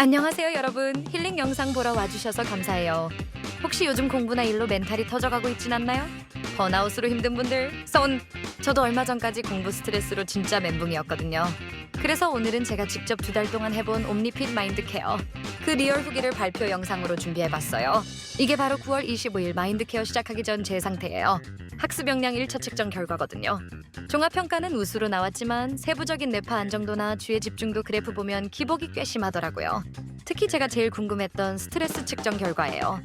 안녕하세요 여러분 힐링 영상 보러 와주셔서 감사해요 혹시 요즘 공부나 일로 멘탈이 터져가고 있진 않나요? 번아웃으로 힘든 분들 손! 저도 얼마 전까지 공부 스트레스로 진짜 멘붕이었거든요 그래서 오늘은 제가 직접 두 달 동안 해본 옴니핏 마인드 케어 그 리얼 후기를 발표 영상으로 준비해봤어요 이게 바로 9월 25일 마인드 케어 시작하기 전 제 상태예요 학습 역량 1차 측정 결과거든요 종합평가는 우수로 나왔지만 세부적인 뇌파 안정도나 주의 집중도 그래프 보면 기복이 꽤 심하더라고요. 특히 제가 제일 궁금했던 스트레스 측정 결과예요.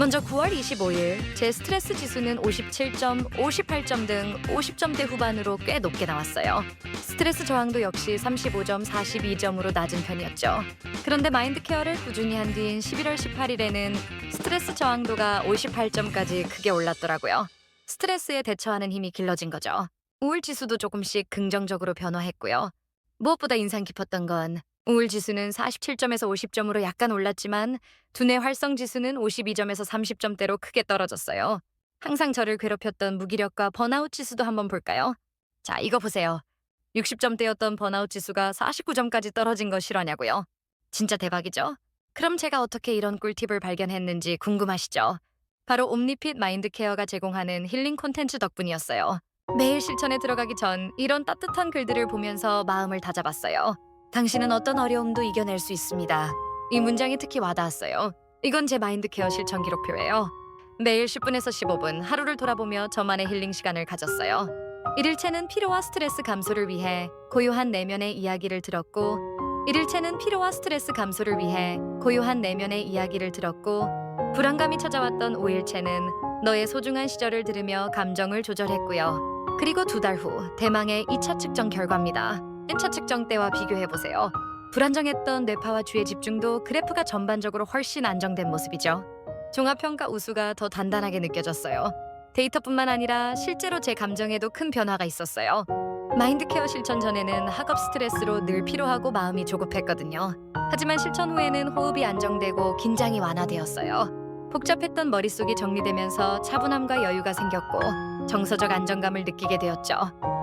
먼저 9월 25일 제 스트레스 지수는 57점, 58점 등 50점대 후반으로 꽤 높게 나왔어요. 스트레스 저항도 역시 35점, 42점으로 낮은 편이었죠. 그런데 마인드 케어를 꾸준히 한 뒤인 11월 18일에는 스트레스 저항도가 58점까지 크게 올랐더라고요. 스트레스에 대처하는 힘이 길러진 거죠. 우울 지수도 조금씩 긍정적으로 변화했고요. 무엇보다 인상 깊었던 건 우울 지수는 47점에서 50점으로 약간 올랐지만 두뇌 활성 지수는 52점에서 30점대로 크게 떨어졌어요. 항상 저를 괴롭혔던 무기력과 번아웃 지수도 한번 볼까요? 자, 이거 보세요. 60점대였던 번아웃 지수가 49점까지 떨어진 거 실화냐고요? 진짜 대박이죠? 그럼 제가 어떻게 이런 꿀팁을 발견했는지 궁금하시죠? 바로 옴니핏 마인드 케어가 제공하는 힐링 콘텐츠 덕분이었어요. 매일 실천에 들어가기 전 이런 따뜻한 글들을 보면서 마음을 다잡았어요. 당신은 어떤 어려움도 이겨낼 수 있습니다. 이 문장이 특히 와닿았어요. 이건 제 마인드 케어 실천 기록표예요. 매일 10분에서 15분 하루를 돌아보며 저만의 힐링 시간을 가졌어요. 일일체는 피로와 스트레스 감소를 위해 고요한 내면의 이야기를 들었고 일일체는 피로와 스트레스 감소를 위해 고요한 내면의 이야기를 들었고 불안감이 찾아왔던 5일체는 너의 소중한 시절을 들으며 감정을 조절했고요. 그리고 두 달 후 대망의 2차 측정 결과입니다. 1차 측정 때와 비교해 보세요. 불안정했던 뇌파와 주의 집중도 그래프가 전반적으로 훨씬 안정된 모습이죠. 종합평가 우수가 더 단단하게 느껴졌어요. 데이터뿐만 아니라 실제로 제 감정에도 큰 변화가 있었어요. 마인드 케어 실천 전에는 학업 스트레스로 늘 피로하고 마음이 조급했거든요. 하지만 실천 후에는 호흡이 안정되고 긴장이 완화되었어요. 복잡했던 머릿속이 정리되면서 차분함과 여유가 생겼고 정서적 안정감을 느끼게 되었죠.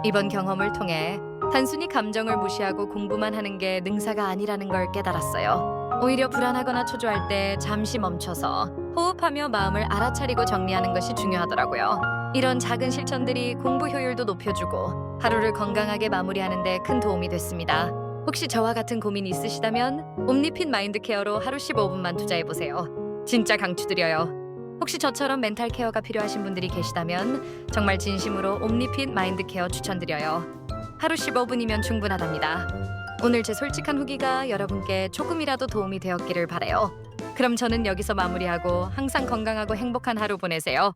이번 경험을 통해 단순히 감정을 무시하고 공부만 하는 게 능사가 아니라는 걸 깨달았어요. 오히려 불안하거나 초조할 때 잠시 멈춰서 호흡하며 마음을 알아차리고 정리하는 것이 중요하더라고요. 이런 작은 실천들이 공부 효율도 높여주고 하루를 건강하게 마무리하는 데 큰 도움이 됐습니다. 혹시 저와 같은 고민 있으시다면 옴니핏 마인드 케어로 하루 15분만 투자해 보세요. 진짜 강추드려요. 혹시 저처럼 멘탈 케어가 필요하신 분들이 계시다면 정말 진심으로 옴니핏 마인드 케어 추천드려요. 하루 15분이면 충분하답니다. 오늘 제 솔직한 후기가 여러분께 조금이라도 도움이 되었기를 바래요. 그럼 저는 여기서 마무리하고 항상 건강하고 행복한 하루 보내세요.